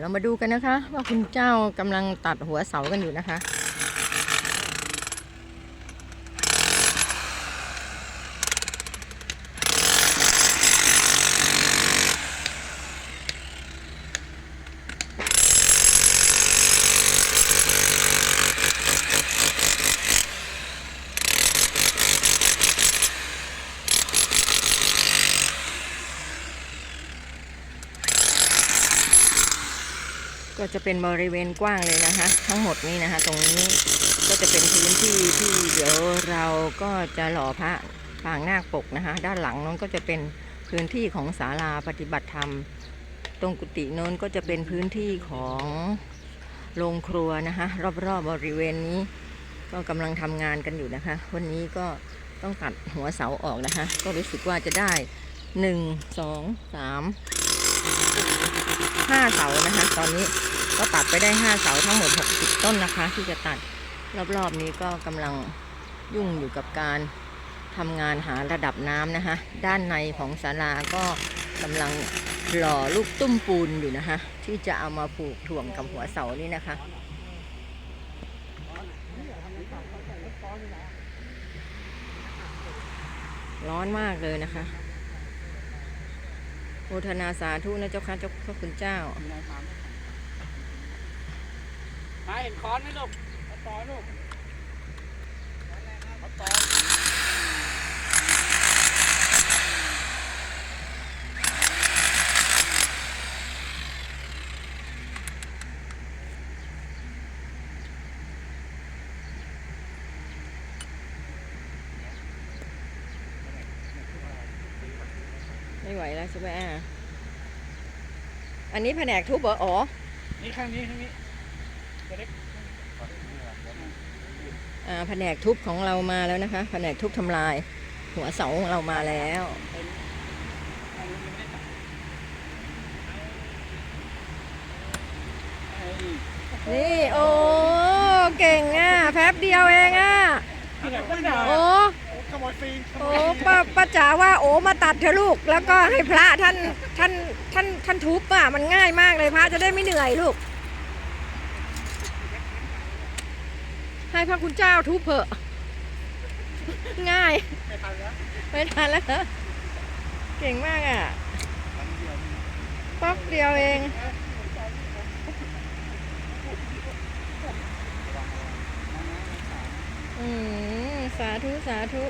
เรามาดูกันนะคะ ว่าคุณเจ้ากำลังตัดหัวเสากันอยู่นะคะ ก็จะเป็นบริเวณกว้างเลยนะคะ ทั้งหมดนี้นะคะ ตรงนี้ก็จะเป็นพื้นที่ที่เดี๋ยวเราก็จะหล่อพระปางนาคปกนะคะ ด้านหลังนั้นก็จะเป็นพื้นที่ของศาลาปฏิบัติธรรม ตรงกุฏิโน้นก็จะเป็นพื้นที่ของโรงครัวนะคะรอบๆบริเวณนี้ ก็กำลังทำงานกันอยู่นะคะ วันนี้ก็ต้องตัดหัวเสาออกนะคะ ก็รู้สึกว่าจะได้หนึ่งสองสาม ห้าเสานะคะ ตอนนี้ก็ตัดไปได้ห้าเสาทั้งหมด60ต้นนะคะ ที่จะตัดรอบๆนี้ก็กำลังยุ่งอยู่กับการทำงานหาระดับน้ำนะคะ ด้านในของศาลาก็กำลังหล่อลูกตุ้มปูนอยู่นะคะ ที่จะเอามาผูกถ่วงกับหัวเสานี่นะคะร้อนมากเลยนะคะ โมทนาสาธุนะเจ้าค่ะเจ้าพระคุณเจ้ามาเห็นค้อนไหมลูกเอนลูก ไม่ไหวแล้วใช่ไหมอะอันนี้แผนกทุบเหรออ๋อนี่ข้างนี้ข้างนี้จะได้อ่าแผนกทุบของเรามาแล้วนะคะ แผนกทุบทำลาย หัวเสาของเรามาแล้วนี่โอ้เก่งอะแป๊บเดียวเองอะที่ไหนไม่ได้ โอ้ป้าป้าจ๋าว่าโอ้มาตัดเถอะลูก แล้วก็ให้พระท่านท่านท่านท่านทุบอะมันง่ายมากเลยพระจะได้ไม่เหนื่อยลูก ให้พระคุณเจ้าทุบเถอะง่าย ไม่ทันแล้วไม่ทันแล้วเหรอเก่งมากอะป๊อกเดียวเองอืมสาธุ สาธุ